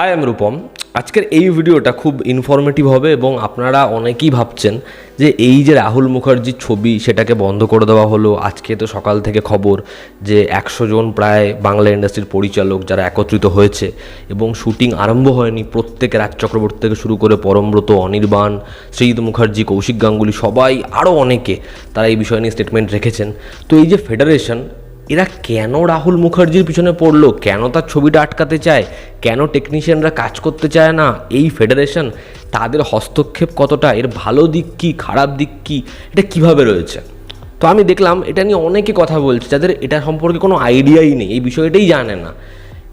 High, আমি রূপম। আজকের এই ভিডিওটা খুব ইনফরমেটিভ হবে এবং আপনারা অনেকেই ভাবছেন যে এই যে রাহুল মুখার্জির ছবি সেটাকে বন্ধ করে দেওয়া হলো, আজকে তো সকাল থেকে খবর যে একশো জন প্রায় বাংলা ইন্ডাস্ট্রির পরিচালক যারা একত্রিত হয়েছে এবং শুটিং আরম্ভ হয়নি, প্রত্যেকে রাজ চক্রবর্তী থেকে শুরু করে পরমব্রত, অনির্বাণ, শ্রীজিৎ মুখার্জি, কৌশিক গাঙ্গুলি, সবাই আরও অনেকে তারা এই বিষয় নিয়ে স্টেটমেন্ট রেখেছেন। তো এই যে ফেডারেশন এরা কেন রাহুল মুখার্জির পিছনে পড়ল? কেন তার ছবিটা আটকাতে চায়? কেন টেকনিশিয়ানরা কাজ করতে চায় না? এই ফেডারেশন তাদের হস্তক্ষেপ কতটা? এর ভালো দিক কী? খারাপ দিক কী? এটা কীভাবে রয়েছে? তো আমি দেখলাম এটা নিয়ে অনেকে কথা বলছে, যাদের এটা সম্পর্কে কোনো আইডিয়াই নেই, এই বিষয়টাই জানে না।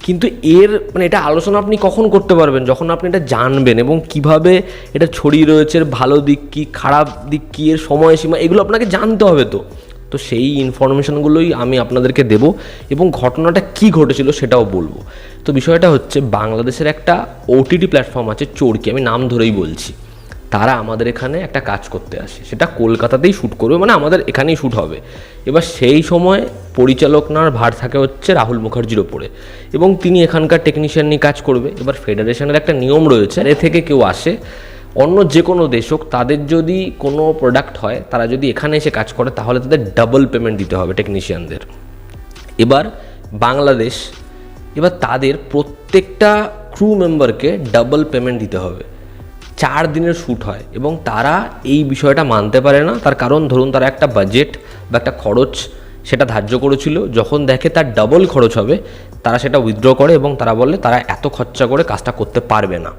কিন্তু এর মানে এটা আলোচনা আপনি কখন করতে পারবেন? যখন আপনি এটা জানবেন এবং কীভাবে এটা ছড়িয়ে রয়েছে ভালো দিক কী, খারাপ দিক কী, এর সময়সীমা, এগুলো আপনাকে জানতে হবে তো। তো সেই ইনফরমেশনগুলোই আমি আপনাদেরকে দেব এবং ঘটনাটা কি ঘটেছিল সেটাও বলব। তো বিষয়টা হচ্ছে বাংলাদেশের একটা ওটিটি প্ল্যাটফর্ম আছে চোরকি, আমি নাম ধরেই বলছি। তারা আমাদের এখানে একটা কাজ করতে আসে। সেটা কলকাতাতেই শ্যুট করবে মানে আমাদের এখানেই শ্যুট হবে। এবার সেই সময় পরিচালকনার ভার থাকে হচ্ছে রাহুল মুখার্জির ওপরে এবং তিনি এখানকার টেকনিশিয়ান নিয়ে কাজ করবে। এবার ফেডারেশনের একটা নিয়ম রয়েছে, এ থেকে কেউ আসে অন্য যে কোনো দেশ হোক, তাদের যদি কোনো প্রোডাক্ট হয়, তারা যদি এখানে এসে কাজ করে, তাহলে তাদের ডাবল পেমেন্ট দিতে হবে টেকনিশিয়ানদের এবার বাংলাদেশ, এবার তাদের প্রত্যেকটা ক্রু মেম্বারকে ডাবল পেমেন্ট দিতে হবে। চার দিনের শ্যুট হয় এবং তারা এই বিষয়টা মানতে পারে না। তার কারণ, ধরুন তারা একটা বাজেট বা একটা খরচ সেটা ধার্য করেছিল, যখন দেখে তার ডাবল খরচ হবে, তারা সেটা উইথড্র করে এবং তারা বলে, তারা এত খরচা করে কাজটা করতে পারবে না।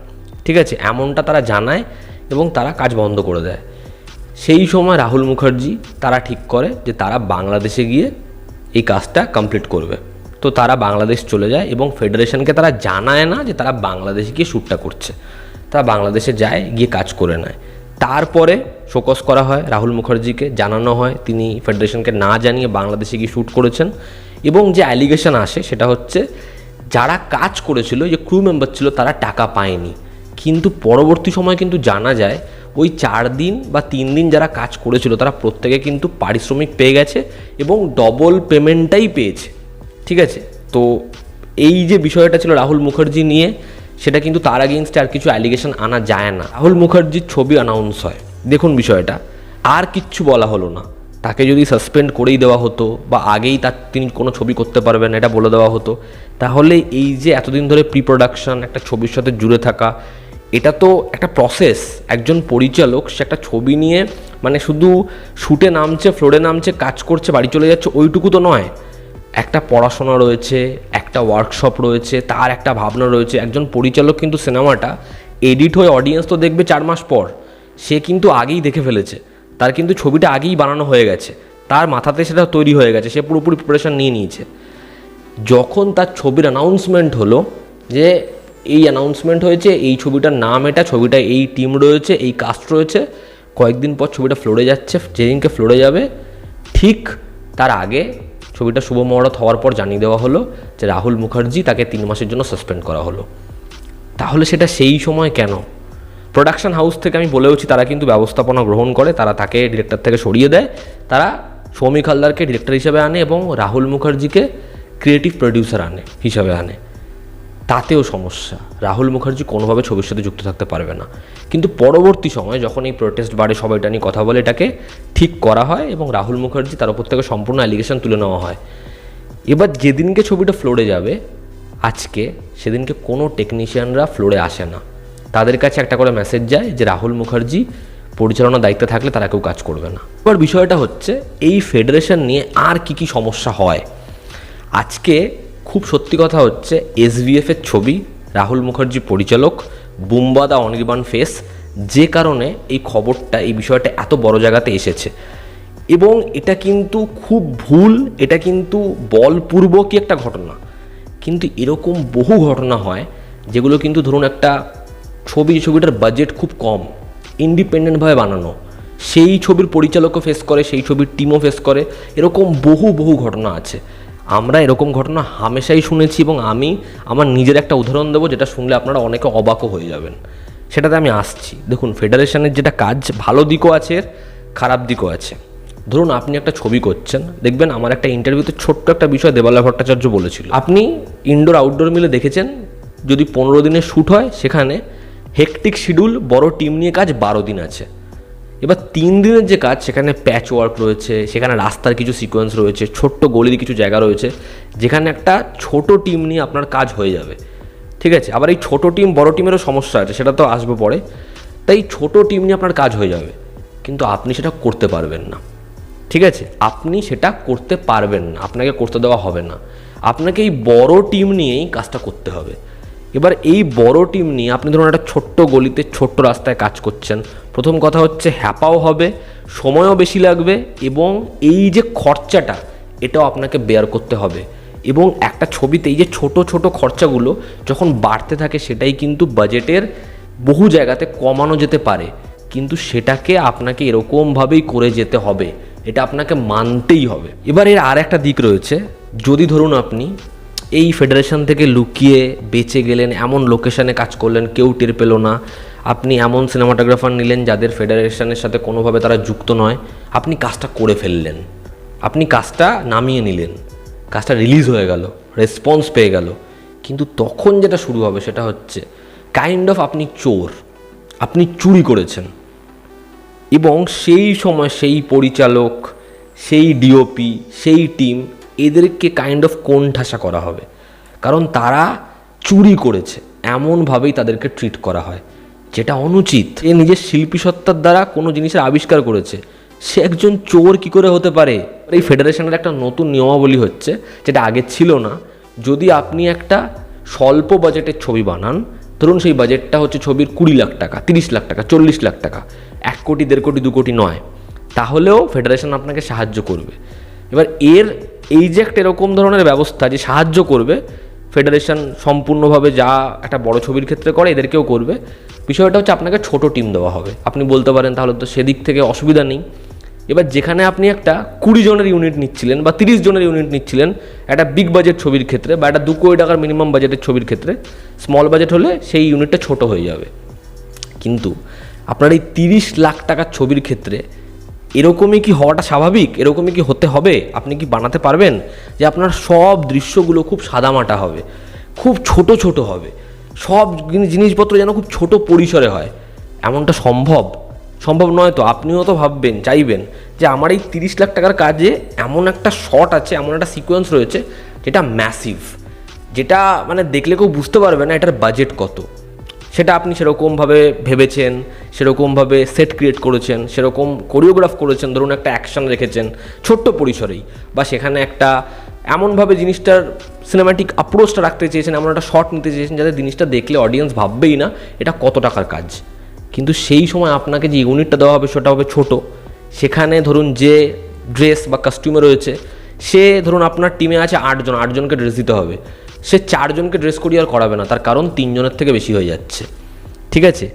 ঠিক আছে? এমনটা তারা জানায় এবং তারা কাজ বন্ধ করে দেয়। সেই সময় রাহুল মুখার্জি তারা ঠিক করে যে তারা বাংলাদেশে গিয়ে এই কাজটা কমপ্লিট করবে। তো তারা বাংলাদেশ চলে যায় এবং ফেডারেশনকে তারা জানায় না যে তারা বাংলাদেশে গিয়ে শ্যুটটা করছে। তারা বাংলাদেশে যায়, গিয়ে কাজ করে নেয়। তারপরে শোকস করা হয় রাহুল মুখার্জিকে, জানানো হয় তিনি ফেডারেশনকে না জানিয়ে বাংলাদেশে গিয়ে শ্যুট করেছেন এবং যে অ্যালিগেশন আসে সেটা হচ্ছে, যারা কাজ করেছিল, যে ক্রু মেম্বার ছিল, তারা টাকা পায়নি। কিন্তু পরবর্তী সময় কিন্তু জানা যায় ওই চার দিন বা তিন দিন যারা কাজ করেছিল, তারা প্রত্যেকে কিন্তু পারিশ্রমিক পেয়ে গেছে এবং ডবল পেমেন্টটাই পেয়েছে। ঠিক আছে? তো এই যে বিষয়টা ছিল রাহুল মুখার্জি নিয়ে, সেটা কিন্তু তার আগেনস্টে আর কিছু অ্যালিগেশন আনা যায় না। রাহুল মুখার্জির ছবি অ্যানাউন্স হয়। দেখুন বিষয়টা। আর কিচ্ছু বলা হলো না। তাকে যদি সাসপেন্ড করেই দেওয়া হতো বা আগেই তার তিনি কোনো ছবি করতে পারবেন, এটা বলে দেওয়া হতো, তাহলে এই যে এতদিন ধরে প্রি প্রোডাকশন একটা ছবির সাথে জুড়ে থাকা এটা তো একটা প্রসেস একজন পরিচালক, সে একটা ছবি নিয়ে মানে শুধু শুটে নামছে ফ্লোরে নামছে, কাজ করছে, বাড়ি চলে যাচ্ছে, ওইটুকু তো নয়। একটা পড়াশোনা রয়েছে, একটা ওয়ার্কশপ রয়েছে, তার একটা ভাবনা রয়েছে। একজন পরিচালক কিন্তু সিনেমাটা এডিট হয়ে অডিয়েন্স তো দেখবে চার মাস পর। সে কিন্তু আগেই দেখে ফেলেছে। তার কিন্তু ছবিটা আগেই বানানো হয়ে গেছে। তার মাথাতে সেটা তৈরি হয়ে গেছে, সে পুরোপুরি প্রিপারেশান নিয়ে নিয়েছে। যখন তার ছবির অ্যানাউন্সমেন্ট হলো যে এই অ্যানাউন্সমেন্ট হয়েছে, এই ছবিটার নাম এটা ছবিটা এই টিম রয়েছে, এই কাস্ট রয়েছে। কয়েকদিন পর ছবিটা ফ্লোরে যাচ্ছে, যেদিনকে ফ্লোরে যাবে, ঠিক তার আগে ছবিটা শুভ মহরত হওয়ার পর জানিয়ে দেওয়া হলো যে রাহুল মুখার্জি তাকে তিন মাসের জন্য সাসপেন্ড করা হলো। তাহলে সেটা সেই সময় কেন? প্রোডাকশন হাউস থেকে আমি বলেওছি, তারা কিন্তু ব্যবস্থাপনা গ্রহণ করে, তারা তাকে ডিরেক্টর থেকে সরিয়ে দেয়। তারা সৌমিক হালদারকে ডিরেক্টর হিসেবে আনে এবং রাহুল মুখার্জিকে ক্রিয়েটিভ প্রডিউসার আনে, হিসাবে আনে। তাতেও সমস্যা। রাহুল মুখার্জি কোনোভাবে ছবির সাথে যুক্ত থাকতে পারবে না। কিন্তু পরবর্তী সময় যখন এই প্রোটেস্ট বাড়ে সবাই এটা নিয়ে কথা বলে, এটাকে ঠিক করা হয় এবং রাহুল মুখার্জি তার উপর থেকে সম্পূর্ণ অ্যালিগেশন তুলে নেওয়া হয়। এবার যেদিনকে ছবিটা ফ্লোরে যাবে, আজকে সেদিনকে কোনো টেকনিশিয়ানরা ফ্লোরে আসে না। তাদের কাছে একটা করে মেসেজ যায় যে, রাহুল মুখার্জি পরিচালনার দায়িত্বে থাকলে তারা কেউ কাজ করবে না। এবার বিষয়টা হচ্ছে, এই ফেডারেশন নিয়ে আর কি কি সমস্যা হয়? আজকে খুব সত্যি কথা হচ্ছে এসভিএফ এর ছবি, রাহুল মুখার্জি পরিচালক, বুম্বা দা অনির্বাণ ফেস, যে কারণে এই খবরটা, এই বিষয়টা এত বড় জায়গাতে এসেছে। এবং এটা কিন্তু খুব ভুল, এটা কিন্তু বলপূর্বকই একটা ঘটনা। কিন্তু এরকম বহু ঘটনা হয়, যেগুলো কিন্তু ধরুন একটা ছবি ছবিটার বাজেট খুব কম ইন্ডিপেন্ডেন্টভাবে বানানো। সেই ছবির পরিচালকও ফেস করে, সেই ছবির টিমও ফেস করে, এরকম বহু বহু ঘটনা আছে। আমরা এরকম ঘটনা হামেশাই শুনেছি এবং আমি আমার নিজের একটা উদাহরণ দেবো যেটা শুনলে আপনারা অনেকে অবাকও হয়ে যাবেন। সেটাতে আমি আসছি। দেখুন, ফেডারেশনের যেটা কাজ, ভালো দিকও আছে, খারাপ দিকও আছে। ধরুন, আপনি একটা ছবি করছেন, দেখবেন আমার একটা ইন্টারভিউতে ছোট্ট একটা বিষয় দেবালা ভট্টাচার্য বলেছিল। আপনি ইনডোর আউটডোর মিলে দেখেছেন, যদি পনেরো দিনের শ্যুট হয়, সেখানে হেকটিক শিডিউল বড় টিম নিয়ে কাজ বারো দিন আছে। এবার তিন দিনের যে কাজ, সেখানে প্যাচ ওয়ার্ক রয়েছে, সেখানে রাস্তার কিছু সিকোয়েন্স রয়েছে, ছোট্ট গলির কিছু জায়গা রয়েছে, যেখানে একটা ছোট টিম নিয়ে আপনার কাজ হয়ে যাবে। ঠিক আছে? আবার এই ছোট টিম বড় টিমেরও সমস্যা আছে, সেটা তো আসবে পরে। তাই ছোট টিম নিয়ে আপনার কাজ হয়ে যাবে। কিন্তু আপনি সেটা করতে পারবেন না। ঠিক আছে? আপনি সেটা করতে পারবেন না। আপনাকে করতে দেওয়া হবে না। আপনাকে এই বড় টিম নিয়েই কাজটা করতে হবে। এবার এই বড় টিম নিয়ে আপনি ধরুন একটা ছোট্ট গলিতে ছোট্ট রাস্তায় কাজ করছেন। প্রথম কথা হচ্ছে হ্যাপাও হবে, সময়ও বেশি লাগবে এবং এই যে খরচাটা, এটাও আপনাকে বেয়ার করতে হবে। এবং একটা ছবিতে এই যে ছোট ছোট খরচাগুলো যখন বাড়তে থাকে, সেটাই কিন্তু বাজেটের বহু জায়গাতে কমানো যেতে পারে। কিন্তু সেটাকে আপনাকে এরকমভাবেই করে যেতে হবে। এটা আপনাকে মানতেই হবে। এবার এর আর একটা দিক রয়েছে। যদি ধরুন আপনি এই ফেডারেশন থেকে লুকিয়ে বেঁচে গেলেন, এমন লোকেশানে কাজ করলেন, কেউ টের পেল না। আপনি এমন সিনেমাটোগ্রাফার নিলেন যাদের ফেডারেশনের সাথে কোনোভাবে তারা যুক্ত নয়। আপনি কাজটা করে ফেললেন। আপনি কাজটা নামিয়ে নিলেন। কাজটা রিলিজ হয়ে গেল রেসপন্স পেয়ে গেল। কিন্তু তখন যেটা শুরু হবে সেটা হচ্ছে কাইন্ড অফ আপনি চোর। আপনি চুরি করেছেন। এবং সেই সময় সেই পরিচালক, সেই ডিওপি সেই টিম এদেরকে কাইন্ড অফ কোণঠাসা করা হবে। কারণ তারা চুরি করেছে, এমনভাবেই তাদেরকে ট্রিট করা হয়, যেটা অনুচিত। এ নিজের শিল্পী সত্তার দ্বারা কোনো জিনিসের আবিষ্কার করেছে। সে একজন চোর কি করে হতে পারে? এই ফেডারেশনের একটা নতুন নিয়মাবলী হচ্ছে, যেটা আগে ছিল না। যদি আপনি একটা স্বল্প বাজেটের ছবি বানান, ধরুন সেই বাজেটটা হচ্ছে ছবির কুড়ি লাখ টাকা, তিরিশ লাখ টাকা, চল্লিশ লাখ টাকা, এক কোটি, দেড় কোটি, দু কোটি নয়, তাহলেও ফেডারেশন আপনাকে সাহায্য করবে। এবার এর এই যে একটা এরকম ধরনের ব্যবস্থা যে সাহায্য করবে ফেডারেশন সম্পূর্ণভাবে যা একটা বড় ছবির ক্ষেত্রে করে, এদেরকেও করবে, বিষয়টা হচ্ছে আপনাকে ছোট টিম দেওয়া হবে। আপনি বলতে পারেন তাহলে তো সেদিক থেকে অসুবিধা নেই। এবার যেখানে আপনি একটা কুড়ি জনের ইউনিট নিচ্ছিলেন বা তিরিশ জনের ইউনিট নিচ্ছিলেন একটা বিগ বাজেট ছবির ক্ষেত্রে বা একটা দু কোটি টাকার মিনিমাম বাজেটের ছবির ক্ষেত্রে স্মল বাজেট হলে সেই ইউনিটটা ছোট হয়ে যাবে। কিন্তু আপনার এই তিরিশ লাখ টাকার ছবির ক্ষেত্রে এরকমই কি হওয়াটা স্বাভাবিক? এরকমই কি হতে হবে? আপনি কি বানাতে পারবেন? যে আপনার সব দৃশ্যগুলো খুব সাদামাটা হবে, খুব ছোট ছোট হবে, সব জিনিসপত্র যেন খুব ছোট পরিসরে হয়। এমনটা সম্ভব? সম্ভব নয় তো? আপনিও তো ভাববেন, চাইবেন যে আমার এই তিরিশ লাখ টাকার কাজে এমন একটা শট আছে, এমন একটা সিকোয়েন্স রয়েছে, যেটা ম্যাসিভ যেটা মানে দেখলে কেউ বুঝতে পারবে না এটার বাজেট কত। সেটা আপনি সেরকমভাবে ভেবেছেন, সেরকমভাবে সেট ক্রিয়েট করেছেন, সেরকম কোরিওগ্রাফ করেছেন, ধরুন একটা অ্যাকশন রেখেছেন, ছোট্ট পরিসরেই বা সেখানে একটা এমনভাবে জিনিসটার সিনেমাটিক অ্যাপ্রোচটা রাখতে চেয়েছেন, এমন একটা শট নিতে চেয়েছেন যাতে জিনিসটা দেখলে অডিয়েন্স ভাববেই না এটা কত টাকার কাজ। কিন্তু সেই সময় আপনাকে যে ইউনিটটা দেওয়া হবে সেটা হবে ছোট। সেখানে ধরুন যে ড্রেস বা কাস্টিউমে রয়েছে, সে ধরুন আপনার টিমে আছে আটজন, আটজনকে ড্রেস দিতে হবে। সে চারজনকে ড্রেস করিয়ে আর করাবে না, তার কারণ তিনজনের থেকে বেশি হয়ে যাচ্ছে। ঠিক আছে?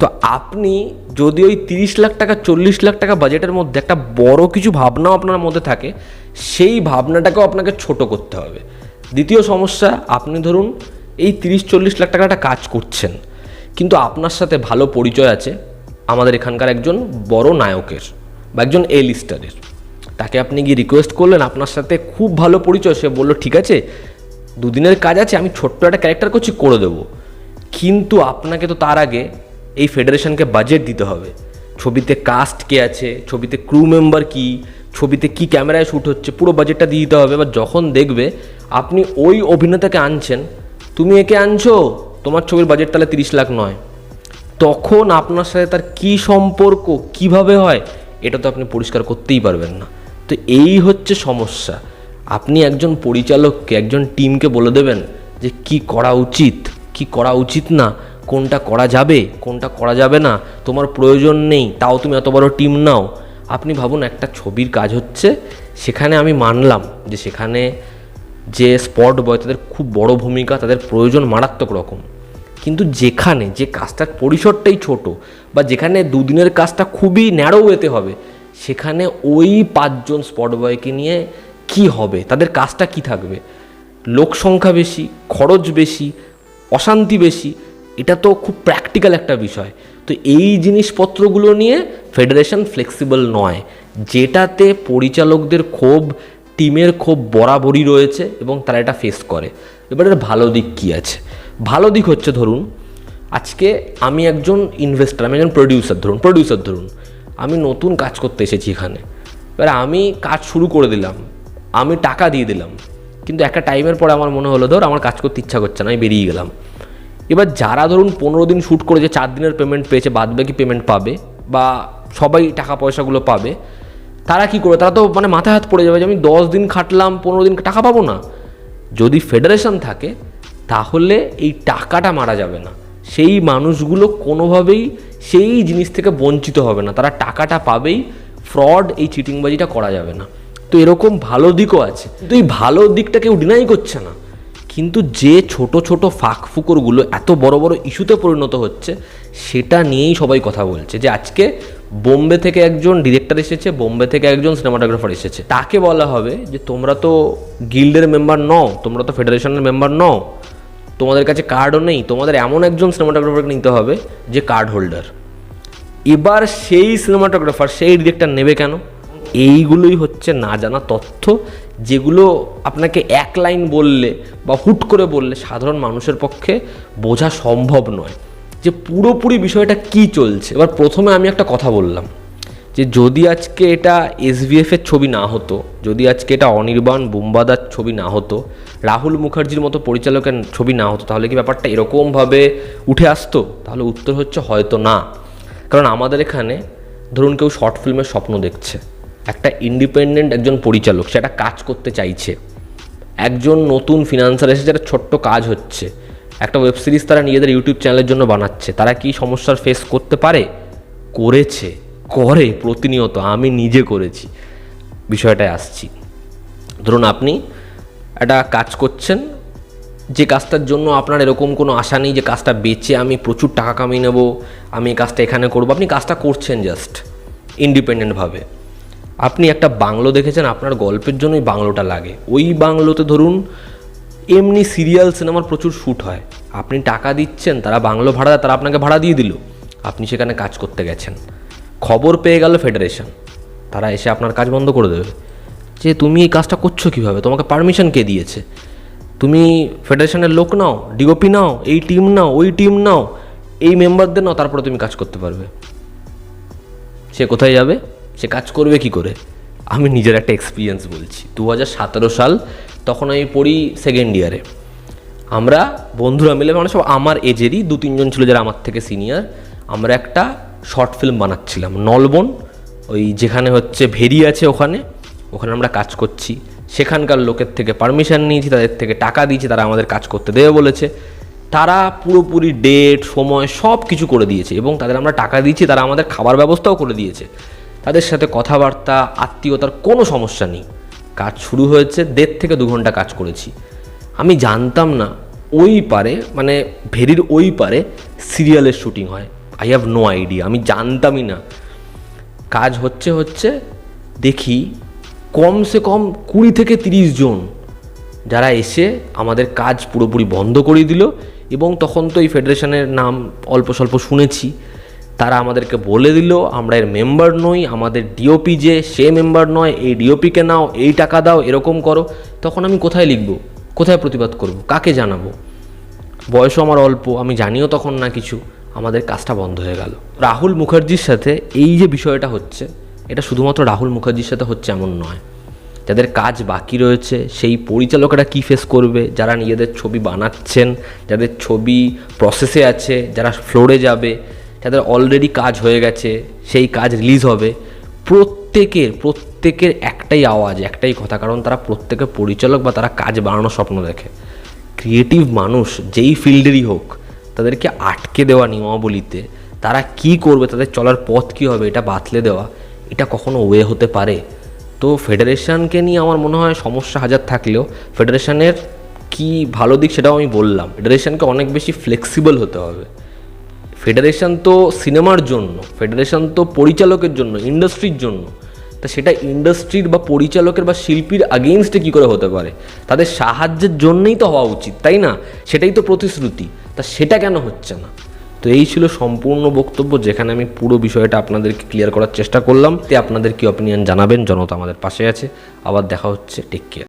তো আপনি যদি ওই তিরিশ লাখ টাকা, চল্লিশ লাখ টাকা বাজেটের মধ্যে একটা বড় কিছু ভাবনাও আপনার মধ্যে থাকে, সেই ভাবনাটাকেও আপনাকে ছোট করতে হবে। দ্বিতীয় সমস্যা, আপনি ধরুন এই তিরিশ, চল্লিশ লাখ টাকা একটা কাজ করছেন, কিন্তু আপনার সাথে ভালো পরিচয় আছে, আমাদের এখানকার একজন বড় নায়কের বা একজন এ লিস্টারের তাকে আপনি গিয়ে রিকোয়েস্ট করলেন, আপনার সাথে খুব ভালো পরিচয়, সে বলল, ঠিক আছে দুদিনের কাজ আছে, আমি ছোট্ট একটা ক্যারেক্টার করছি, করে দেবো। কিন্তু আপনাকে তো তার আগে এই ফেডারেশনকে বাজেট দিতে হবে। ছবিতে কাস্ট কে আছে, ছবিতে ক্রু মেম্বার কি, ছবিতে কি ক্যামেরায় শ্যুট হচ্ছে, পুরো বাজেটটা দিয়ে দিতে হবে। এবার যখন দেখবে, আপনি ওই অভিনেতাকে আনছেন, তুমি একে আনছো, তোমার ছবির বাজেট তাহলে তিরিশ লাখ নয়। তখন আপনার সাথে তার কি সম্পর্ক, কীভাবে হয়, এটা তো আপনি পরিষ্কার করতেই পারবেন না। তো এই হচ্ছে সমস্যা। আপনি একজন পরিচালককে, একজন টিমকে বলে দেবেন যে কি করা উচিত, কি করা উচিত না, কোনটা করা যাবে, কোনটা করা যাবে না, তোমার প্রয়োজন নেই, তাও তুমি এত বড় টিম নাও। আপনি ভাবুন একটা ছবির কাজ হচ্ছে, সেখানে আমি মানলাম যে সেখানে যে স্পট বয়, তাদের খুব বড় ভূমিকা, তাদের প্রয়োজন মারাত্মক রকম। কিন্তু যেখানে যে কাজটার পরিসরটাই ছোট বা যেখানে দুদিনের কাজটা খুবই ন্যারো ওয়েতে হবে, সেখানে ওই পাঁচজন স্পট বয়কে নিয়ে কি হবে? তাদের কাজটা কি থাকবে? লোক সংখ্যা বেশি, খরচ বেশি, অশান্তি বেশি, এটা তো খুব প্র্যাকটিক্যাল একটা বিষয়। তো এই জিনিসপত্রগুলো নিয়ে ফেডারেশন ফ্লেক্সিবল নয়। যেটাতে পরিচালকদের ক্ষোভ, টিমের ক্ষোভ বরাবরই রয়েছে এবং তারা এটা ফেস করে। এবার এর ভালো দিক কী আছে? ভালো দিক হচ্ছে ধরুন, আজকে আমি একজন ইনভেস্টার আমি একজন প্রডিউসার ধরুন প্রডিউসার ধরুন। আমি নতুন কাজ করতে এসেছি এখানে। এবার আমি কাজ শুরু করে দিলাম। আমি টাকা দিয়ে দিলাম। কিন্তু একটা টাইমের পরে আমার মনে হলো, ধর, আমার কাজ করতে ইচ্ছা করছে না, আমি বেরিয়ে গেলাম। এবার যারা ধরুন পনেরো দিন শ্যুট করে যে চার দিনের পেমেন্ট পেয়েছে বাদ বাকি পেমেন্ট পাবে বা সবাই টাকা পয়সাগুলো পাবে, তারা কি করবে? তারা তো মানে মাথায় হাত পড়ে যাবে যে, আমি দশ দিন খাটলাম, পনেরো দিন টাকা পাবো না। যদি ফেডারেশন থাকে, তাহলে এই টাকাটা মারা যাবে না। সেই মানুষগুলো কোনোভাবেই সেই জিনিস থেকে বঞ্চিত হবে না। তারা টাকাটা পাবেই ফ্রড এই চিটিংবাজিটা করা যাবে না। তো এরকম ভালো দিকও আছে। তো এই ভালো দিকটা কেউ ডিনাই করছে না। কিন্তু যে ছোট ছোট ফাঁক ফুকরগুলো এত বড় বড় ইস্যুতে পরিণত হচ্ছে, সেটা নিয়েই সবাই কথা বলছে যে আজকে বোম্বে থেকে একজন ডিরেক্টর এসেছে, বোম্বে থেকে একজন সিনেমাটোগ্রাফার এসেছে। তাকে বলা হবে যে, তোমরা তো গিল্ডের মেম্বার নও, তোমরা তো ফেডারেশনের মেম্বার নও। তোমাদের কাছে কার্ডও নেই, তোমাদের এমন একজন সিনেমাটোগ্রাফারকে নিতে হবে যে কার্ড হোল্ডার এবার সেই সিনেমাটোগ্রাফার সেই ডিরেক্টর নেবে কেন? এইগুলোই হচ্ছে না জানা তথ্য, যেগুলো আপনাকে এক লাইন বললে বা হুট করে বললে সাধারণ মানুষের পক্ষে বোঝা সম্ভব নয়। যে পুরোপুরি বিষয়টা কি চলছে। এবার প্রথমে আমি একটা কথা বললাম, যে যদি আজকে এটা এসভিএফ এর ছবি না হতো, যদি আজকে এটা অনির্বাণ বুম্বাদার ছবি না হতো, রাহুল মুখার্জির মতো পরিচালকের ছবি না হতো, তাহলে কি ব্যাপারটা এরকমভাবে উঠে আসতো? তাহলে উত্তর হচ্ছে হয়তো না। কারণ আমাদের এখানে ধরুন কেউ শর্ট ফিল্মের স্বপ্ন দেখছে। একটা ইন্ডিপেন্ডেন্ট একজন পরিচালক সেটা কাজ করতে চাইছে। একজন নতুন ফিনান্সার এসে যেটা ছোট্ট কাজ হচ্ছে, একটা ওয়েব সিরিজ তারা নিজেদের ইউটিউব চ্যানেলের জন্য বানাচ্ছে, তারা কি সমস্যার ফেস করতে পারে? করেছে, করে প্রতিনিয়ত, আমি নিজে করেছি। বিষয়টায় আসছি। ধরুন আপনি একটা কাজ করছেন, যে কাজটার জন্য আপনার এরকম কোনো আশা নেই যে কাজটা বেচে আমি প্রচুর টাকা কামিয়ে নেব, আমি এই কাজটা এখানে করব, আপনি কাজটা করছেন জাস্ট ইন্ডিপেন্ডেন্টভাবে আপনি একটা বাংলো দেখেছেন? আপনার গল্পের জন্যই বাংলোটা লাগে। ওই বাংলোতে ধরুন, এমনি সিরিয়াল, সিনেমার প্রচুর শ্যুট হয়। আপনি টাকা দিচ্ছেন, তারা বাংলো ভাড়া, তারা আপনাকে ভাড়া দিয়ে দিল। আপনি সেখানে কাজ করতে গেছেন। খবর পেয়ে গেল ফেডারেশন। তারা এসে আপনার কাজ বন্ধ করে দেবে। যে তুমি এই কাজটা করছ কীভাবে? তোমাকে পারমিশন কে দিয়েছে? তুমি ফেডারেশনের লোক নাও, ডিওপি নাও, এই টিম নাও, ওই টিম নাও, এই মেম্বারদের নাও, তারপরে তুমি কাজ করতে পারবে। সে কোথায় যাবে? সে কাজ করবে কি করে? আমি নিজের একটা এক্সপিরিয়েন্স বলছি। দু হাজার সতেরো সাল তখন আমি পড়ি সেকেন্ড ইয়ারে আমরা বন্ধুরা মিলে মানে সব আমার এজেরই দু তিনজন ছিল যারা আমার থেকে সিনিয়র আমরা একটা শর্ট ফিল্ম বানাচ্ছিলাম। নলবন, ওই যেখানে হচ্ছে ভেরি আছে ওখানে ওখানে আমরা কাজ করছি। সেখানকার লোকের থেকে পারমিশন নিয়েছি, তাদের থেকে টাকা দিয়েছি, তারা আমাদের কাজ করতে দেবে বলেছে। তারা পুরোপুরি ডেট সময় সব কিছু করে দিয়েছে এবং তাদের আমরা টাকা দিয়েছি, তারা আমাদের খাবার ব্যবস্থাও করে দিয়েছে। তাদের সাথে কথাবার্তা, আত্মীয়তার কোনো সমস্যা নেই। কাজ শুরু হয়েছে, দেড় থেকে দু ঘণ্টা কাজ করেছি। আমি জানতাম না, ওই পারে মানে ভেরির ওই পারে সিরিয়ালের শুটিং হয়। আই হ্যাভ নো আইডিয়া আমি জানতামই না। কাজ হচ্ছে হচ্ছে দেখি কমসে কম কুড়ি থেকে তিরিশ জন যারা এসে আমাদের কাজ পুরোপুরি বন্ধ করে দিল এবং তখন তো এই ফেডারেশনের নাম অল্প স্বল্প শুনেছি। তারা আমাদেরকে বলে দিল, আমরা এর মেম্বার নই, আমাদের ডিওপি যে, সে মেম্বার নয়, এই ডিওপিকে নাও, এই টাকা দাও, এরকম করো। তখন আমি কোথায় লিখব? কোথায় প্রতিবাদ করব? কাকে জানাব? বয়সও আমার অল্প, আমি জানিও তখন না কিছু। আমাদের কাজটা বন্ধ হয়ে গেল। রাহুল মুখার্জির সাথে এই যে বিষয়টা হচ্ছে, এটা শুধুমাত্র রাহুল মুখার্জির সাথে হচ্ছে এমন নয়। যাদের কাজ বাকি রয়েছে, সেই পরিচালকরা কী ফেস করবে? যারা নিজেদের ছবি বানাচ্ছেন, যাদের ছবি প্রসেসে আছে, যারা ফ্লোরে যাবে যাদের অলরেডি কাজ হয়ে গেছে, সেই কাজ রিলিজ হবে। প্রত্যেকের প্রত্যেকের একটাই আওয়াজ, একটাই কথা, কারণ তারা প্রত্যেকে পরিচালক বা তারা কাজ বানানোর স্বপ্ন দেখে। ক্রিয়েটিভ মানুষ, যেই ফিল্ডেরই হোক, তাদেরকে আটকে দেওয়া নিয়মাবলীতে, তারা কি করবে, তাদের চলার পথ কী হবে, এটা বাতলে দেওয়া, এটা কখনো ওয়ে হতে পারে? তো ফেডারেশনকে নিয়ে আমার মনে হয় সমস্যা হাজার থাকলেও, ফেডারেশনের কি ভালো দিক সেটাও আমি বললাম। ফেডারেশনকে অনেক বেশি ফ্লেক্সিবল হতে হবে। ফেডারেশন তো সিনেমার জন্য, ফেডারেশন তো পরিচালকের জন্য, ইন্ডাস্ট্রির জন্য। তা সেটা ইন্ডাস্ট্রির বা পরিচালকের বা শিল্পীর আগেইনস্টে কী করে হতে পারে? তাদের সাহায্যের জন্যই তো হওয়া উচিত, তাই না? সেটাই তো প্রতিশ্রুতি। তা সেটা কেন হচ্ছে না? তো এই ছিল সম্পূর্ণ বক্তব্য, যেখানে আমি পুরো বিষয়টা আপনাদেরকে ক্লিয়ার করার চেষ্টা করলাম। তে আপনাদের কি অপিনিয়ন জানাবেন, জনতা আমাদের পাশে আছে। আবার দেখা হচ্ছে টেক কেয়ার